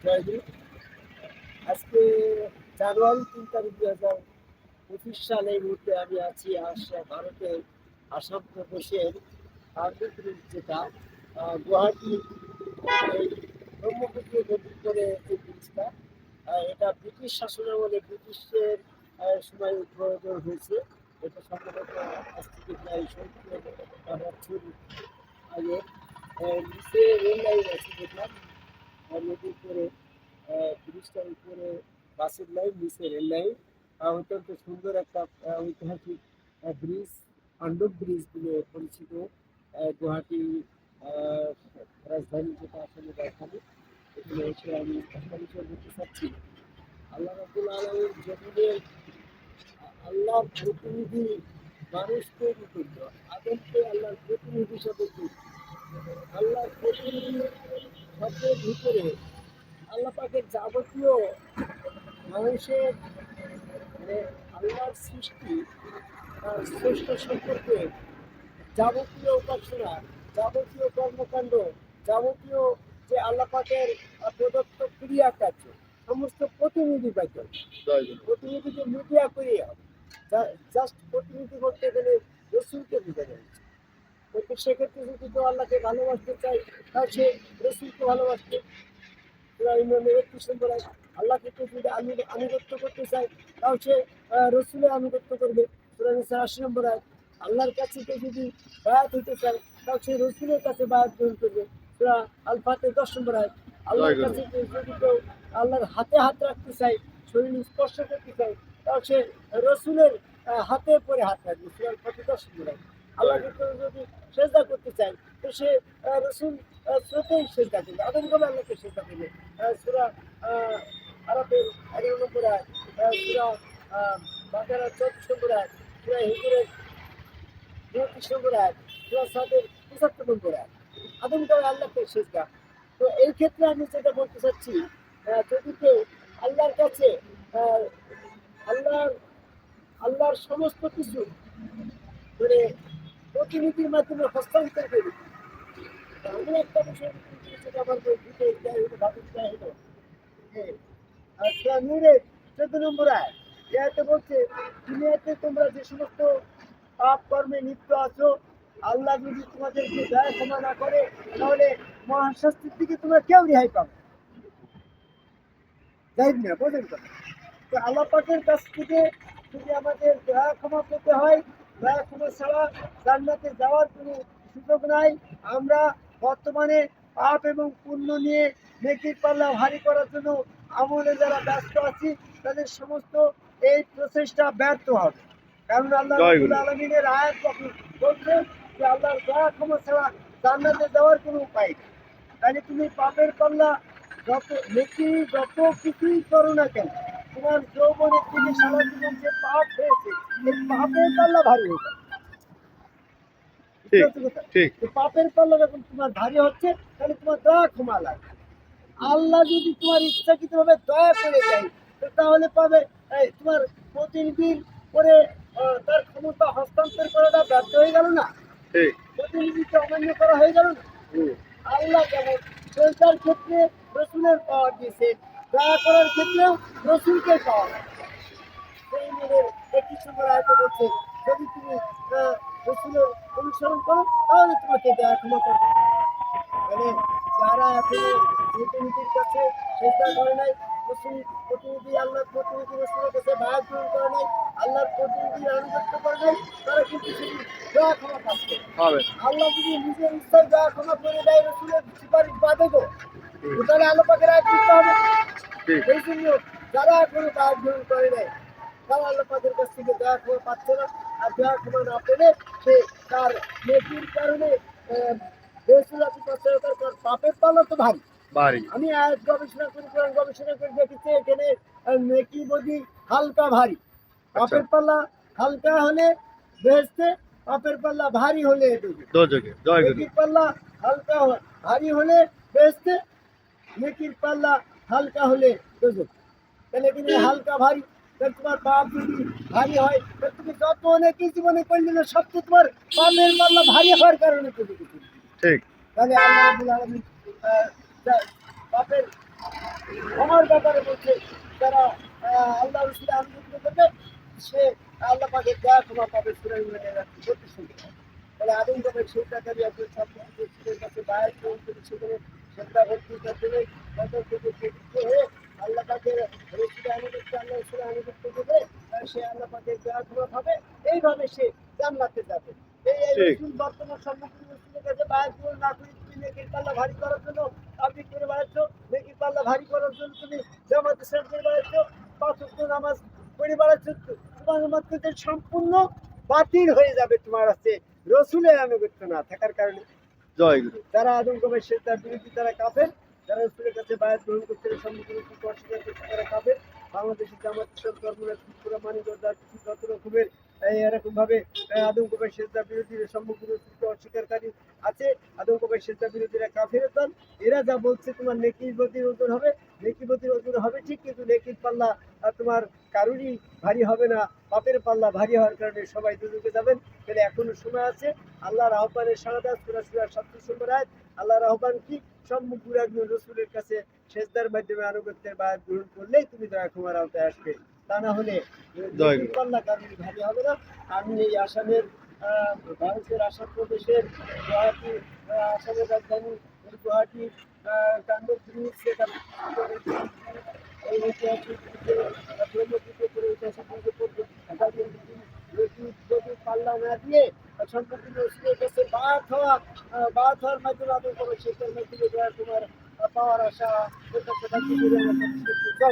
জয়দীপ আজকে জানুয়ারি তিন তারিখ দুই হাজার পঁচিশ সালে এই মুহূর্তে আমি আছি ভারতের আসাম প্রদেশের কার্গিল যেটা গুয়াহাটি এই ব্রহ্মপুত্র নদীর করে এই ব্রিজটা এটা ব্রিটিশ শাসনের বলে ব্রিটিশের সময় উদ্বোধন হয়েছে। এটা সম্ভবত আজ থেকে প্রায় সত্তর আগে নিচে রেল লাইন আছে দেখলাম। নদীর উপরে ব্রিজটার উপরে বাসের লাইন নিচে রেল লাইন অত্যন্ত সুন্দর একটা ঐতিহাসিক ব্রিজ পাণ্ডব ব্রিজ বলে পরিচিত গুয়াহাটি রাজধানী যেটা আসলে রাজধানী এখানে এসে আমি বিষয় বলতে চাচ্ছি। আল্লাহ রাবুল আলমের জমিনে আল্লাহর প্রতিনিধি, মানুষ তৈরি করল, আদমকে আল্লাহর প্রতিনিধি হিসাবে আল্লাহর প্রতিনিধি শব্দের ভিতরে আল্লাহ পাকের যাবতীয় মানুষের মানে আল্লাহর সৃষ্টি তার শ্রেষ্ঠ সম্পর্কে যাবতীয় উপাসনা যাবতীয় কর্মকাণ্ড যাবতীয় যে আল্লাহ পাকের প্রদত্ত ক্রিয়া কার্য সমস্ত প্রতিনিধি পাইত প্রতিনিধিকে মিডিয়া করিয়ে জাস্ট প্রতিনিধি করতে গেলে রসুলকে বোঝানো হচ্ছে কিন্তু সেক্ষেত্রে যদি কেউ আল্লাহকে ভালোবাসতে চাই তাহলে সে রসুলকে ভালোবাসবে। ইমরানের একত্রিশ নম্বর আল্লাহকে কেউ যদি আমি আনুগত্য করতে চায় তাও সে আহ, রসুলের আনুগত্য করবে। আশি নম্বর আয়াত, আল্লাহর কাছে কেউ যদি বায়াত হইতে চায় তাও সে রসুলের কাছে বায়াত গ্রহণ করবে। সুরা আল ফাতে দশ নম্বর আয়াত, আল্লাহর কাছে যদি কেউ আল্লাহর হাতে হাত রাখতে চায় শরীর স্পর্শ করতে চায় তাও সে রসুলের হাতে পরে হাত রাখবে। সুরা আল ফাতে দশ নম্বর। আয়াত। আল্লাহকে যদি সেজদা করতে চায়, তো সে রসুল স্রোতেই সেজদা করবে। আদম করে আল্লাহকে সেজদা করবে? সুরা আরবের এগারো নম্বর আয় সুরা বাকারা চৌত্রিশ নম্বর আয় সুরা হিজুরের চৌত্রিশ নম্বর আয় সুরা সাদের পঁচাত্তর নম্বর আয় আদম করে আল্লাহকে সেজদা? তো এই ক্ষেত্রে আমি যেটা বলতে চাচ্ছি যদি কেউ আল্লাহর কাছে আল্লাহর আল্লাহর সমস্ত কিছু মানে প্রতিনিধির মাধ্যমে হস্তান্তর করি আমি একটা বিষয় চোদ্দ নম্বর যে সমস্ত পাপ কর্মে আছো, আল্লাহ যদি তোমাদেরকে ক্ষমা না করে, তাহলে দিকে তোমরা কেউ রেহাই পাবে যাই না তো আল্লাহ কাছ থেকে যদি আমাদের দয়া ক্ষমা পেতে হয় ক্ষমা ছাড়া জান্নাতে যাওয়ার কোনো সুযোগ নাই আমরা বর্তমানে পাপ এবং পুণ্য নিয়ে নেকির পাল্লা ভারী করার জন্য আমলে যারা ব্যস্ত আছি তাদের সমস্ত এই প্রচেষ্টা ব্যর্থ হবে কারণ আল্লাহ। আলমিনের আয়াত বলছে যে আল্লাহর দয়া ক্ষমা ছাড়া জান্নাতে যাওয়ার কোনো উপায় নেই তাহলে তুমি পাপের পাল্লা যত নেকি, যত কিছুই করো না কেন তোমার যৌবনের থেকে সারা জীবন যে পাপ হয়েছে এই পাপের পাল্লা ভারী হয়ে ঠিক, পাপের পাল্লা যখন তোমার ভারী হচ্ছে তাহলে তোমার দয়া ক্ষমা লাগবে। আল্লাহ যদি তোমার ইচ্ছাকৃত ভাবে দয়া করে দেয় তাহলে পাবে তোমার প্রতিনিধির করে তার ক্ষমতা হস্তান্তর করাটা ব্যর্থ হয়ে গেল না? প্রতিনিধিকে অমান্য করা হয়ে গেল না? আল্লাহ যেমন সেজদার ক্ষেত্রে রসুলের পাওয়ার দিয়েছে দয়া করার ক্ষেত্রেও রসুলকে পাওয়া সেই মেয়েদের সময় আয়তে বলছে যদি তুমি রসুলের অনুসরণ করো তাহলে তোমাকে দয়া ক্ষমা করবে। মানে যারা এখনও প্রতিনিধির কাছে চেষ্টা করে নাই প্রতিনিধি আল্লাহর প্রতিনিধি রসুলের কাছে বায়াত গ্রহণ করে নাই আল্লাহর প্রতিনিধি আনুগত্য করে নাই তারা কিন্তু শুধু দয়া ক্ষমা পাচ্ছে। আল্লাহ যদি নিজের ইচ্ছায় যা ক্ষমা করে দেয় রসুলের সুপারিশ বাদে গো। ওখানে আলো পাকের আয় করতে হবে সেই জন্য যারা এখনও দায় গ্রহণ করে নেয় আল্লাহ পাকের কাছ থেকে দয়া ক্ষমা পাচ্ছে না। আর দয়া ক্ষমা না পেলে সে তার নেকির কারণে বেসুরাতি পাচ্ছে না, তার তার পাপের পাল্লা তো ভারী। বাড়ি আমি আজ গবেষণা করে কোরআন গবেষণা করে দেখেছি এখানে নেকি বদি হালকা ভারী। পাপের পাল্লা হালকা হলে বেহেস্তে পাপের পাল্লা ভারী হলে দোজকে জয় গুরু পাল্লা হালকা ভারী হলে বেহেস্তে নেকির পাল্লা হালকা হলে দোজক তাহলে হালকা ভারী। তাহলে তোমার পাপ যদি ভারী হয় তাহলে তুমি যত নেকি জীবনে করলে না সব তো তোমার পাপের পাল্লা ভারী হওয়ার কারণে তুমি ঠিক। তাহলে আল্লাহ রাব্বুল আলামিন পাপের আমার ব্যাপারে বলছে যারা আল্লাহ রসুলের আনুগত্য করবে সে আল্লাহ পাকে যা পাবে সুরাই মিলে করতে শুনবে তাহলে আদম যাবে সেই টাকা দিয়ে কাছে বাইরে করে সেখানে সেটা ভর্তি করতে হয়ে আল্লাহ পাকে আল্লাহ রসুলের আনুগত্য করবে সে আল্লাহ পাকে যা ক্ষমা এইভাবে সে জান্নাতে যাবে এই এই ঠিক। রসুল বর্তমান সম্মুখীন রসুলের কাছে বাইরে গ্রহণ না করে তুমি নেকির পাল্লা ভারী করার জন্য আপনি করে বেড়াচ্ছ নেকির পাল্লা ভারী করার জন্য তুমি জামাতে সেট করে বেড়াচ্ছ পাঁচ নামাজ পড়ে বেড়াচ্ছ তোমার মধ্যে সম্পূর্ণ বাতিল হয়ে যাবে তোমার আছে রসুলের আনুগত্য না থাকার কারণে জয় যারা আদম কবে সে তার বিরুদ্ধে তারা কাফের কাছে গ্রহণ করতে বাংলাদেশের জামাত ইসলাম ধর্মের ত্রিপুরা মানিকগঞ্জ রকমের এই এরকম ভাবে আদম কবে সেজদা বিরোধীর সম্মুখীন অস্বীকারী আছে। আদম কবে সেজদা বিরোধীরা কাফের দল এরা যা বলছে, তোমার নেকির প্রতির ওজন হবে, নেকির প্রতির ওজন হবে ঠিক, কিন্তু নেকির পাল্লা তোমার কারুরই ভারী হবে না। পাপের পাল্লা ভারী হওয়ার কারণে সবাই দুদিকে যাবেন। তাহলে এখনও সময় আছে। আল্লাহর আহ্বানের সারাদা সুরা সুরা সত্তর নম্বর আয়াত। আল্লাহর আহ্বান কি? সম্মুখ একজন রসুলের কাছে। সেজদার মাধ্যমে আনুগত্যের বা গ্রহণ করলেই তুমি দয়া ক্ষমার আওতায় আসবে। তা না হলে দয়া নেকির ভারী হবে না। আমি এই আসামের ভারতের আসাম প্রদেশের গুয়াহাটি আসামের রাজধানী গুয়াহাটি কান্ড ব্রিজ সেখানে ঐতিহাসিক পাল্লা না দিয়ে সম্পূর্ণ রসুলের কাছে বাদ হওয়া বাদ হওয়ার মাধ্যমে কোনো শেখের মাধ্যমে তোমার পাওয়ার আশা সেটা